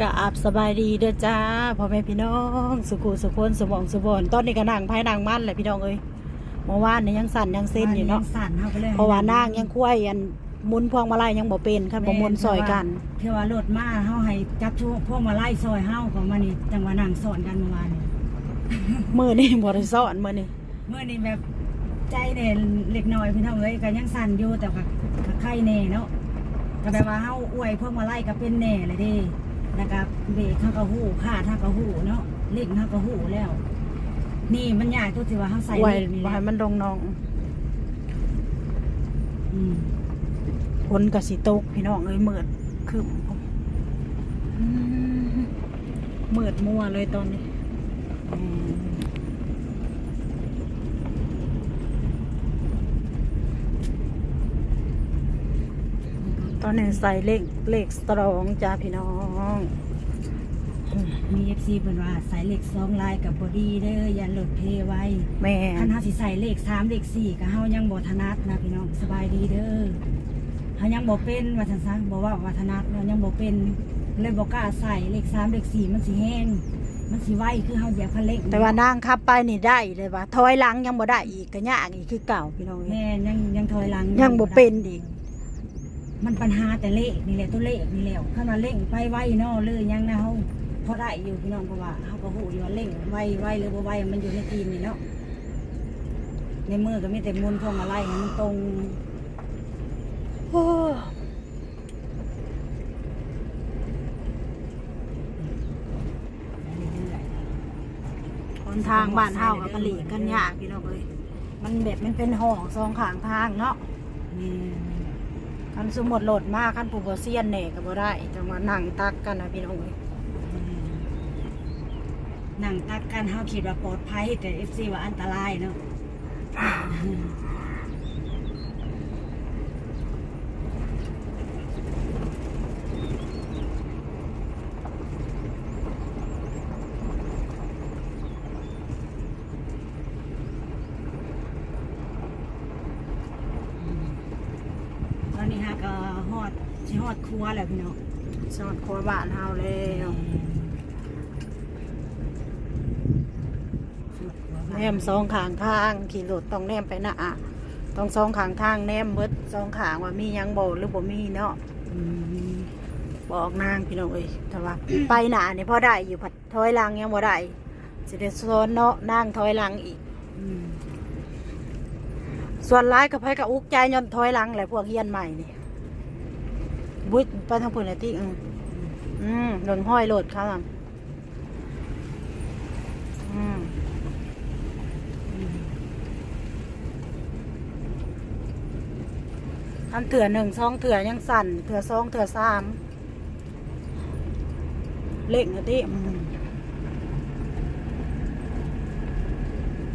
กราบสบายดีเด้อจ้าพ่อแม่พี่น้อง สุขุสุคนสมองสุบอนตอนนี้ก็นั่งภายนางมันแหละพี่น้องเอ้ยเมื่อวานนี่ยังสั่นยังเส้นอยู่เนาะสั่นเฮาไปเลยเพราะว่านางยังคุ้ยอันหมุนพวงมาลัยยังบ่เป็นคันบ่หมุนซอยกันเทว่ารถมาเฮาให้จับช่วงพวกมาไล่ซอยเฮาของมานี่จังหวะนั่งสอนกันเมื่อวานนี่มื้อนี้บ่ได้สอนมื้อนี้เมื่อนี้แบบใจเนี่ยเล็กน้อยพี่น้องเอ้ยก็ยังสั่นอยู่แต่ก็ก็ไข้แน่เนาะก็แบบว่าเฮาอวยพวกมาไล่ก็เป็นแน่เลยเดิ แล้วก็เบรกเฮาก็ฮู้ค่าเฮาก็ฮู้เนาะเล็กเฮาก็ฮู้แล้ว นี่มันยากตัวที่ว่าเฮาใส่ไว้เล็กนี่แหบ่ละให้มันลงน้องอืมฝนก็สิตกพี่น้องเอ้ยมืดครึ้มอืมมืดมัวเลยตอนนี้ อืม อนนี้ใส่เลขเลขสตรองจ้าพี่น้องมีเอฟซีเป็นว่าใส่เหล็กสองลายกับบอดี้เด้ออย่าหลดเพไว้แม่ท่านเฮาสิใส่เหล็กสามเหล็กสี่ก็เฮายังบ่ถนัดนะพี่น้องสบายดีเด้อเฮายังบ่เป็นว่าซั่นซะบ่ว่าว่าถนัดเนาะยังบ่เป็นเลยบ่กล้าใส่เหล็กสามเหล็กสี่มันสิแห้งมันสิไวคือเฮาเหยียบคันเร่งแต่ว่านางขับไปนี่ได้เลยว่าถอยหลังยังบ่ได้อีกก็ยากอีกคือเก่าพี่น้องเอ้ยแม่ยังยังถอยหลังยังบ่เป็นอีก มันปัญหาแต่เลขนี่แหละตัวเลขนี่แหละคันว่าเร่งไปไวเนาะเลยยังนะเฮาพอได้อยู่พี่น้องเพราะว่าเฮาก็ฮู้อยู่ว่าเร่งไวไวหรือบ่ไวมันอยู่ในทีมนี่เนาะในมือก็มีแต่มุนพวงมาลัยให้มันตรงโอ้คนทางบ้านเฮากับมันหลีกกันยากพี่น้องเอ้ยมันแบบมันเป็นห้องสองข้างทางเนาะนี่ คันสมมุติโหลดมากคันปูบเซียนเหน่ก็บ่ได้จังว่านั่งตักกันนะพี่น้องเอ้ยหนังตักกันเฮาคิดว่าปลอดภัยแต่ FC ว่าอันตรายเนาะ ตอนนี้ฮะก็ฮอดสิฮอดครั วแล้วพี่น้องสอดครัวบ้านเฮาแล้วแนมสองข้างทางขี่รถต้องแนมไปหน้าต้องสองข้างทางแนมเบิดสองข้างว่ามียังบ่หรือบ่มีเนาะบอกนางพี่น้องเอ้ยแต่ว่า ไปหนาเนี่พอได้อยู่ผัดถอยหลังยังบ่ได้สิได้ซ้อนเนาะนางถอยหลังอีกอส่วนร้ายกับไผกับอุกใจย้อนถอยหลังแหละพวกเฮียนใหม่นี่ บุ้ยไปทางพุ่นเลยติอืมอืมโดนห้อยโหลดเขาอะอืมอืมอันเถื่อหนึ่งสองเถื่อยังสั่นเถื่อสองเถื่อสามเล่งอะติอืม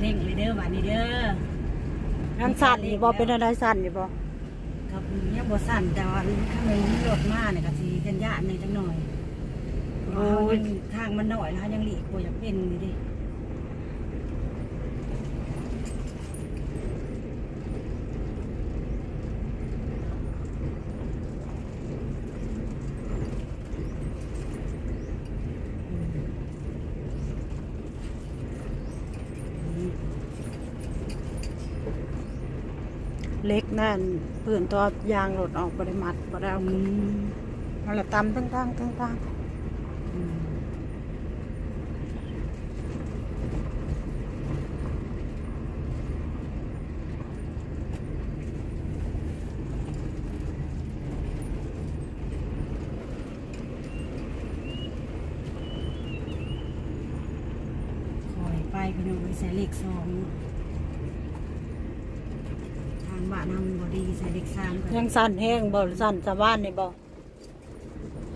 เร่งเลยเด้อวันนี้เด้อยังสั่นอยู่บ่เป็นอะไรสั่นอยู่บ่ ครับยังบ่สั่นแต่ว่าถ้ามันรถมาเนี่ยก็สิกันยานในจังหน่อยเพราะว่าเฮายังทางมันน้อยแล้วยังหลีกบ่อยากเป็นนี่ดิ เล็กนั่นปืนตัวยางหลดออกบริมัดบ่ได้เอาอืขึ้นมมันละตำตั้งตั้งตั้งตั้งอืมคอยไปพี่น้องไปใส่เลขสองทาง บ้านทำบอดีใส่เลขสามก็ยังสั่นแห้งบ่สั่นสะบ้านนี่บ่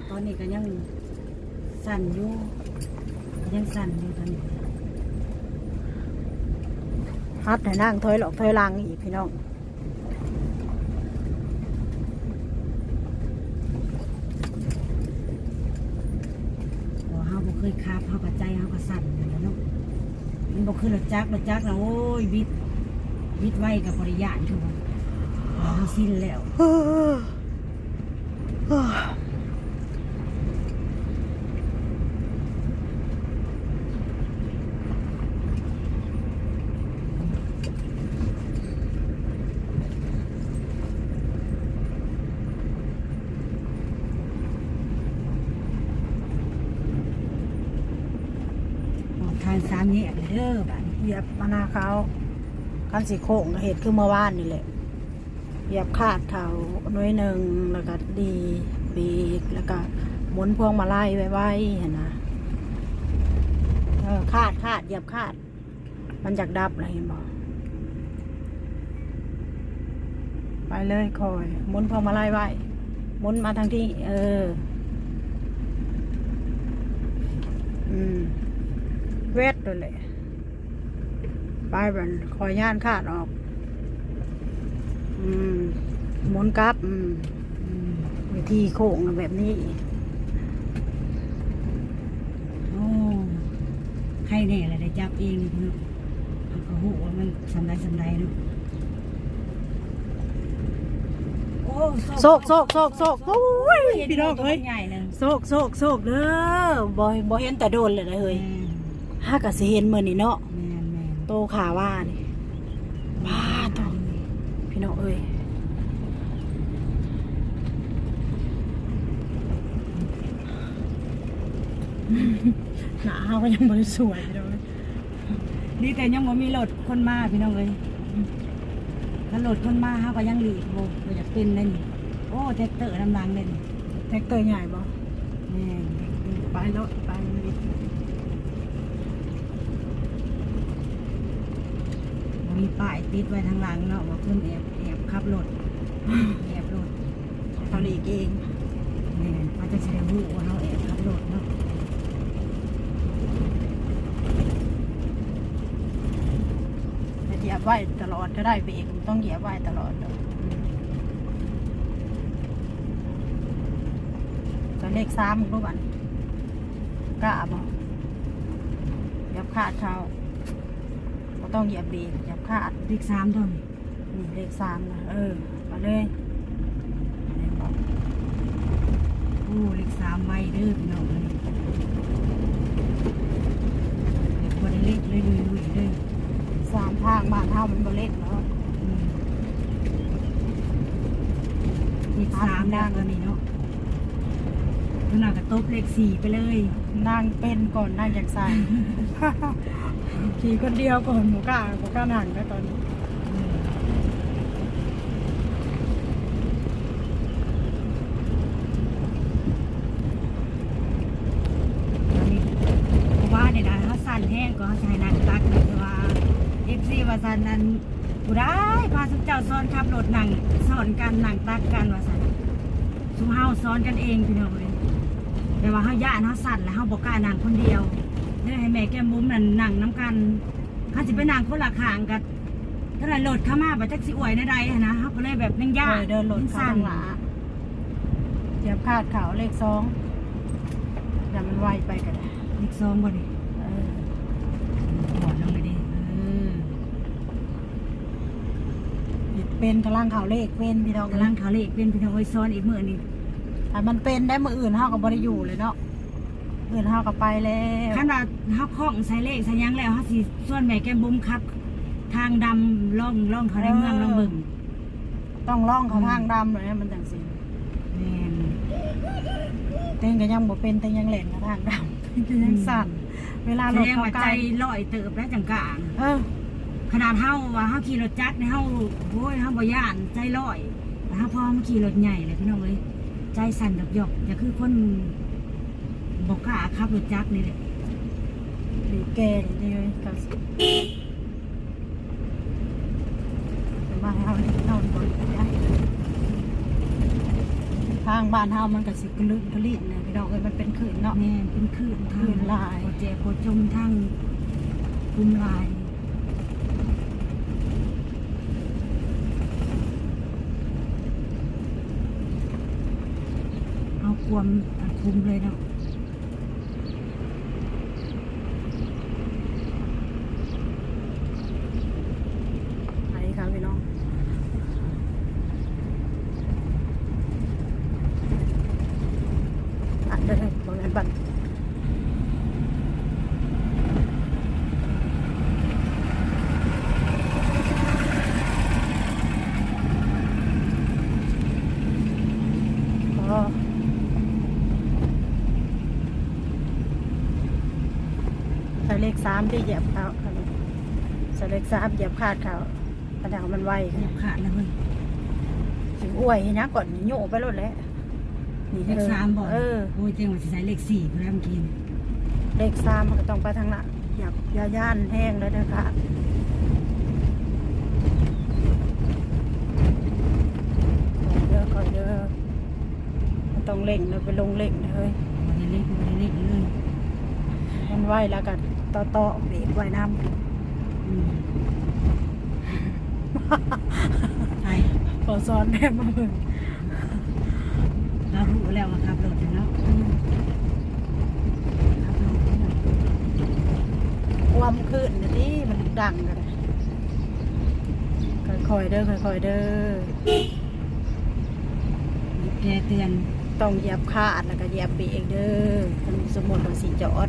ตอนนี้ก็ยังสั่นอยู่ก็ยังสั่นอยู่ตอนนี้ฮัดให้นั่งถอยหลอกถอยหลังอีกพี่น้องพอเฮาบ่เคยคาบเฮาก็ใจเฮาก็สั่นอยู่แล้วเนาะมันบ่คือรถจักรรถจักรนะโอ้ยบิด บิดไว้กับบริยานคือว่าเฮาสิ้นแล้ว เฮ้อเฮ้อามแยกเลยเด้อบัด เหยียบมานาเขา คันสีโค้งก็เหตุคือเมื่อวานนี่แหละเหยียบคาดเขาหน้อยหนึ่งแล้วก็ดีปีกแล้วก็หมุนพวงมาลัยไว้ไว้เห็นนะเออคาดคาดเหยียบคาด มันจากดับอะไรเห็นบอกไปเลยคอยหมุนพวงมาลัยไว้หมุนมาทางที่ เออ อืมเวทตัวเลย ไปบันคอยย่านคาดออก อืมหมุนกลับอืมอืมวิธีโค้งแบบนี้โอ้ใครแน่เลยได้จับเองนี่พี่น้องเอาก็หูว่ามันสำไรสำไรเนาะโอ้โศกโศกโศกโศกโอ้ยเห็นพี่น้องตัวเฮ้ยใหญ่เลยโศกโศกโศกเด้อบอยบอยเห็นแต่โดนเลยนะเฮ้ยห้ากะสิเห็นมือนี่เนาะแม่นแม่น โตขาว่านี่บ้าตองพี่น้องเอ้ยหนาเขาก็ยังบริสวยพี่น้องเอ้ยนี่แต่ยังบ่มีรถคนมาพี่น้องเอ้ยถ้ารถคนมาเฮาก็ยังหลีกบ่บ่อยากเป็นเลยนี่โอ้แท็กเตอร์น้ำลังเลยนี่แท็กเตอร์ใหญ่บ่แม่นแท็กเตอร์ไปรถไปเลย บ่มี ป้ายติดไว้ทางหลังเนาะว่าเพิ่นแอบแอบขับรถแอบรถเขาหลีกเองแม่นว่าจะสิได้รู้ว่าเฮาแอบขับรถเนาะแต่เหยียบไว้ตลอดก็ได้เบรกมันต้องเหยียบไว้ตลอดเด้อจะเลขสามมึงรู้บันกล้าบ่เหยียบขาดเขาก็ ต้องเหยียบเบรกเหยียบขาดเลข3เท่านี้นี่เลขสามนะเออมาเลยเห็นบ่โอ้เลข3ไว้เด้อพี่น้องเอ้ยเด็กบ่ได้เลขเลยลุยๆเลยสามทางบ้านเฮามันบ่เล็กเนาะอืมเลข3แล้วตอนนี้เนาะขนาดก็ตบเลข4ไปเลยนั่งเป็นก่อนนั่งอย่างใส่ ขี่คนเดียวก่อนหมูกล้าหมูกล้านั่งแล้วตอนนี้อันนี้เพราะว่าเนี่ยนะเขาสั่นแห้งก็ใช้นักตักนะแต่ว่าเอฟซีว่าสันนั้นกูได้พาสุเจ้าซ้อนขับรถหนังสอนกันหนังตักกันว่าสั่นสุเฮาซ้อนกันเองพี่น้องเลยแต่ว่าเขาย่านเขาสั่นแล้วเขาบอกกล้าหนังคนเดียว เนี่ยให้แม่แก้มบุ้มนั่นหนังน้ำกันเขาจะไปหนังคนละข้างกันถ้าไหรรถเข้ามาแบบจักสิอวยในใดๆนะเขาก็เลยแบบนั่งย่าเออเดินรถเข้าสั่ทางหลาเหยียบคาดเขาเลขสองแต่มันไวไปกันอีกซองบ่ดิเออถอดลงไปดิเออเป็นกำลังเขาเลขเป็นพี่น้องกำลังเขาเลขเป็นพี่น้องไว้ซ้อนอีกมือนี่ถ้ามันเป็นได้มืออื่นเฮาก็บ่ได้อยู่เลยเนาะ อื่นเฮาก็ไปแล้วขนาดเฮาคล้องใส่เลขใส่หยังแล้วเฮาสิส่วนแม่แก้มบุ้มครับ ทางดำล่องล่องเขาในเมืองล่องเบิ่งต้องล่องเขาทางดำเลยนะมันจังสิแม่น เต้นก็ยังบ่เป็นแต่ยังเล่นกับทางดำยังสั่นเวลาแสรถดงเข้าว่าใกใจล้ลอยเติบแล้วจังกลางเออขนาดเฮาว่าเฮาขี่รถจักรเนี่ยเฮาโอ้ยเฮาบ่ย่านใจลอยแต่เฮาพอมาขี่รถใหญ่เลยพี่น้องเอ้ยใจสั่นดอกหยอกอย่าคือคน บ่กกล้าขับรถจักรนี่แหละดีแกนี่เลยก็สิแต่บ้านเฮานี่เฮาบ่ได้ทางบ้านเฮามันก็สิกลึกกะลิ่นะพี่น้องเอ้ยมันเป็นขื่นเนาะแม่นเป็นคลื่นทางคลื่นลายโคเจโคจมทางกุมลาย เอาความอะคุมเลยเนาะ ไหนครับพี่น้องอัดเด้อบ่แม่นบันอ๋อ เลขสามที่เหยียบเขาอันนี้ใส่เลขสามเหยียบคาดเขาอันนั้นมันไวเหยียบขาดแล้วเฮ้ยถึงอ้วยเห็นนะก่อนโยกไปรถแล้วนี่เลขสามบ่เออโอ้ยเจ๊งว่าสิใส่เลขสี่เพื่อนเมื่อกี้นี่เลขสามมันก็ต้องไปทางนั้นเหยียบยาย่านแห้งแล้วนะคะคอยเด้อคอยเด้อมันต้องเล่งเลยไปลงเล่งเลยเฮ้ย บ่ได้เลขบ่ได้เลขเลย มันไหวแล้วกันต่อต่อเบรกไว้น้อืมใช่ำขอซ้อนแน่มาเบิ่งเรารู้แล้วว่าขับรถอยู่เนาะขับรถอยู่เนาะความขึ้นนะที่มันดังกันนะค่อยๆเด้อค่อยๆเด้อบีบแกเตือนต้องเหยียบคาดแล้วก็เหยียบเบรกเด้อมันสมมติว่าสีจอด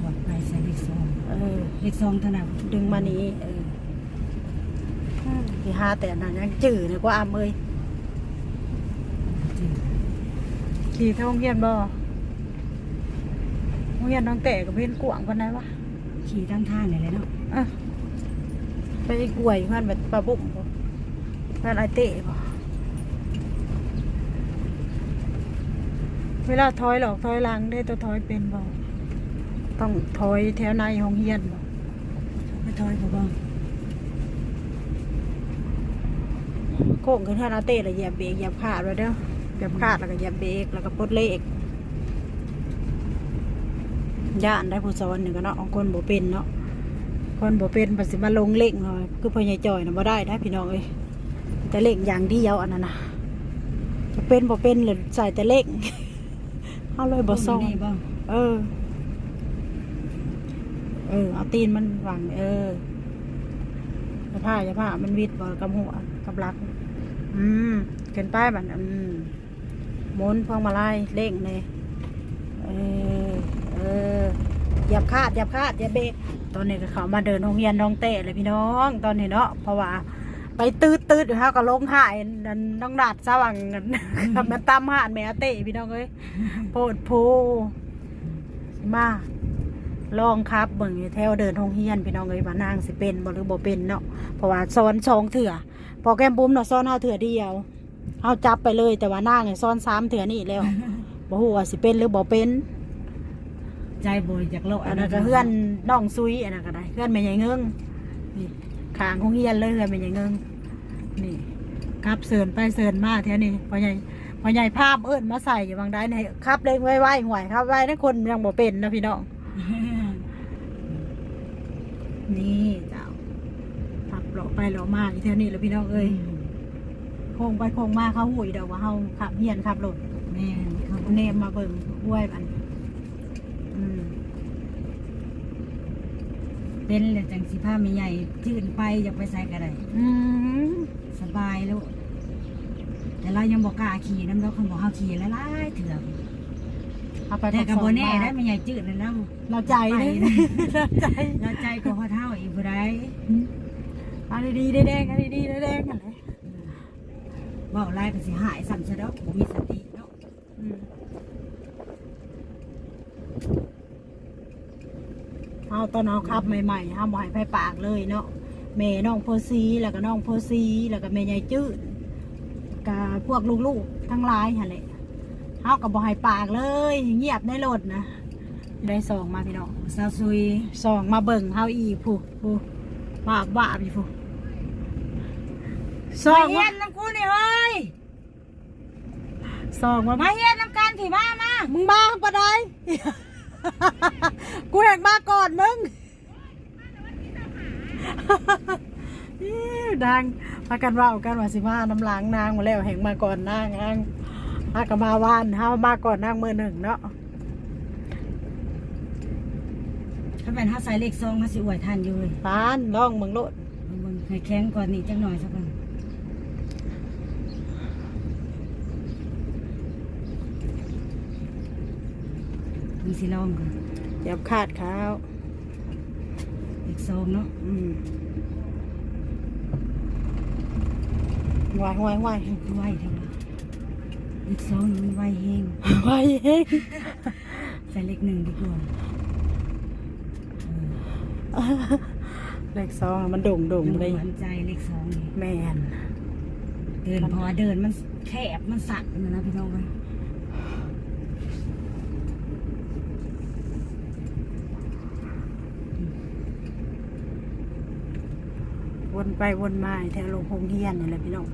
ปลอดภัยใส่เลขส องเออเลขสองเท่านั้นดึงมานี้เอออืมที่ห้าแต่นั้นยังจืดเลยกว่าอามเอ้ยจริงขี่เท่าโรงเรียนบ่โรงเรียนน้องแต่กับเพื่อนกวางคนไหนวะขี่ตามทางนี่เลยเนาะอะไปกล้วยเพื่อนแบบปลาบุ่มบ่เพื่อนไอเต้บ่เวลาถอยหลอกถอยหลังได้ตัวถอยเป็นบ่ ต้องถอยแถวในห้องเฮียนบ่ไปถอยบ่บ่โค้งขึ้นเท่านาเต้แล้วเหยียบเบรกเหยียบขาดไว้เด้อเหยียบขาดแล้วก็เหยียบเบรกแล้วก็ปลดเลขย่านได้ผู้สอนหนึ่งก็เนาะของคนบ่เป็นเนาะคนบ่เป็นปัสสิมาลงเล่งเลยคือพ่อใหญ่จอยนะบ่ได้นะพี่น้องเอ้ยแต่เล่งอย่างเดียวอันนั้นนะจะเป็นบ่เป็นหรือใส่แต่เล่งเอาเลยบ่ซ่องนี่บ่เออเออเอาตีนมันวางเอออย่าผ้าอย่าผ้ามันวิดบ่กับหัวกับหลัก อืมเกินป้ายบันอืมหมุนพวงมาลัยเร่งเลยเออเออเหยียบคาดเหยียบคาดเหยียบเบรกตอนนี้ก็เขามาเดินโรงเรียนน้องเต้เลยพี่น้อง ตอนนี้เนาะเพราะว่าไปตืดตืดอยู่ฮะก็ลงหายนั่นน้องดาดสว่างกันกับมันตามหานแม่เต้พี่น้องเอ้ยโพดโพมา ลองครับเบิ่งอยู่แถวเดินโรงเรียนพี่น้องเอ้ยว่านางสิเป็นบ่หรือบ่เป็นเนาะเพราะว่าซ้อนสองเถื่อพอแก้มบุ้มเนาะซ้อนเฮาเถื่อเดียวเฮาจับไปเลยแต่ว่านางเนี่ยซ้อนสามเถื่อนี่แล้วบ่ฮู้ว่าสิเป็นหรือบ่เป็นใจบ่อยากโลกอันนั้นก็เพื่อนน้องซุยอันนั้นก็ได้เพื่อนแม่ใหญ่เงิงนี่ขางของเฮียนเลยเพื่อนแม่ใหญ่เงิงนี่ครับเสิร์นไปเสิร์นมาแถวนี้พ่อใหญ่พ่อใหญ่ภาพเอิ้นมาใส่อยู่บางได้ในครับเล่งไว้ไว้ห่วยครับไว้นั่นคนยังบ่เป็นนะพี่น้อง นี่เจ้าขับเลาะไปเลาะมาอยู่แถวนี้แล้วพี่น้องเอ้ยโค้งไปโค้งมาเขาหูยเดอกว่าเฮาขับเฮียนขับรถแม่นครับเนมมาเบิ่งห้วยมันอืมเป็นเลยจังสิพามีใหญ่จื่นไปอยากไปใส่ก็ได้อืมสบายแล้วแต่เรายังบอกกล้าขี่น้ำเราคันบอกเฮาขี่หลายๆเถื่อ เอาไปแต่กับทดสโบอบแน่มาได้มีใหญ่จืดเลยเนาะเราใจเลยไปเราใจเราใจก็พอเท่าอีกผู้ใดเอาดีๆได้แดงเอาดีๆได้แดงกันเลยเว่าไล่ก็สิหายสั่นซะดอกบ่มีสติเนาะอืมเอาตอนเอาขับใหม่ๆห้ามบ่ให้ไผปากเลยเนาะแม่น้องเพอซีแล้วก็น้องเพอซีแล้วก็แม่ใหญ่จืดกับพวกลูกๆทั้งหลายหั่นแหละ เฮาก็บ่ให้ปากเลย เงียบในรถนะได้สองมาพี่น้องสาวซุยสองมาเบิ่งเฮาอีกผู้ผู้บ้าบ้าพี่ผู้สองมาเฮีมายนน้ำกูนี่เฮ้ยสองมามาเฮียนน้ำกันที่มามามึงบ้าปะไดกูแหกมาก่อนมึงอิ๊วดังพากันเว่ากันว่าสิมาน้ำล้างนางมาแล้วแหงมาก่อนนางนาง พากันมาวานเฮามาก่อนนางมือหนึ่งเนาะถ้าเป็นเฮาใส่เลขซองเฮาสิอวยทันอยู่เว้ยฟานล่องมึงโลดมึงให้แข็งกว่านี้จักหน่อยสักกันมึงสิลองกันอย่าขาดข้าวเลขซองเนาะอืมไหวไหวไหวคือไหวเท่าไหร่ เลขซองนี่มันไหวเฮงไหวเฮ้ยใส่เลขหนึ่งดีกว่าเลขสองมันโด่งโด่งยังเลยหวานใจเลขสองนี่แมนเดินพอเดินมันแคบมันสั่นนะนะพี่น้องเลยวนไปวนมาแถวโรงพงเฮียนนี่แหละพี่น้อง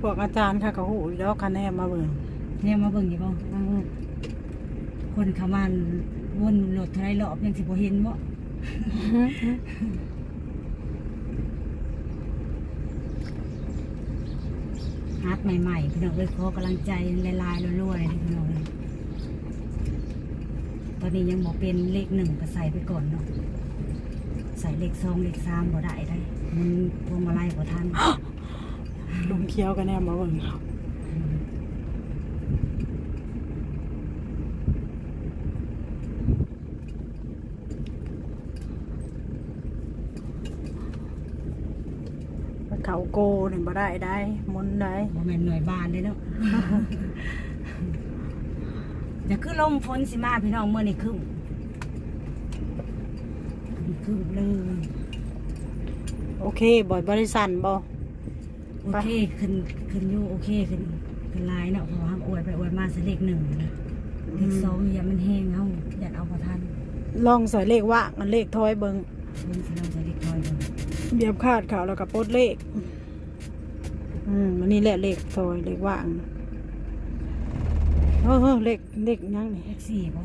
พวกอาจารย์ค่ะเขาหูอีกแล้วคะแนนมาเบิ่งเนี่ยมาเบิ่งอยู่บ่มาเบิ่งคนเขามันวนรถเท่าไรรอบยังสิบ่เห็นบ่ฮาร์ดใหม่ๆพี่น้องเลยขอกำลังใจลายๆรัวๆเลยพี่น้องเลยตอนนี้ยังบอกเป็นเลขหนึ่งก็ใส่ไปก่อนเนาะใส่เลขสองเลขสามบ่ได้ได้มันพวงมาลัยบ่ทัน ลุงเคี้ยวกันแน่มาเบิ่งเขาโกนี่บ่ได้ได้หมุนได้บ่แม่นหน่วยบานเลยเนาะจะคือลมฝนสิมาพี่น้องเมื่อนี่ครึ่งครึ่งเลยโอเคบ่อยบริษัทบ่ โอเคขึ้นขึ้นอยู่โอเคขึ้นขึ้นลายเนาะเพราะว่าอวยไปอวยมาสเลขหนึ่งนะเลขสองอย่ามันแห้งเฮาอย่าเอาพอทันลองใส่เลขว่างมันเลขทอยเบิงฝนสิเราจะเล็กน้อยก่อนเบียบคาดเขาแล้วก็ปลดเลข อืมมันนี่แหละเลขทอยเลขว่างเออเออเลขเลขยังนี่เลขสี่ป่ะ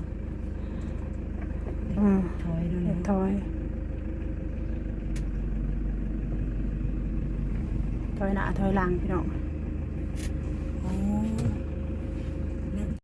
อืมถอยดูเลนะ ขทอย ทอยหน้าทอยหลังพี่น้องโอ้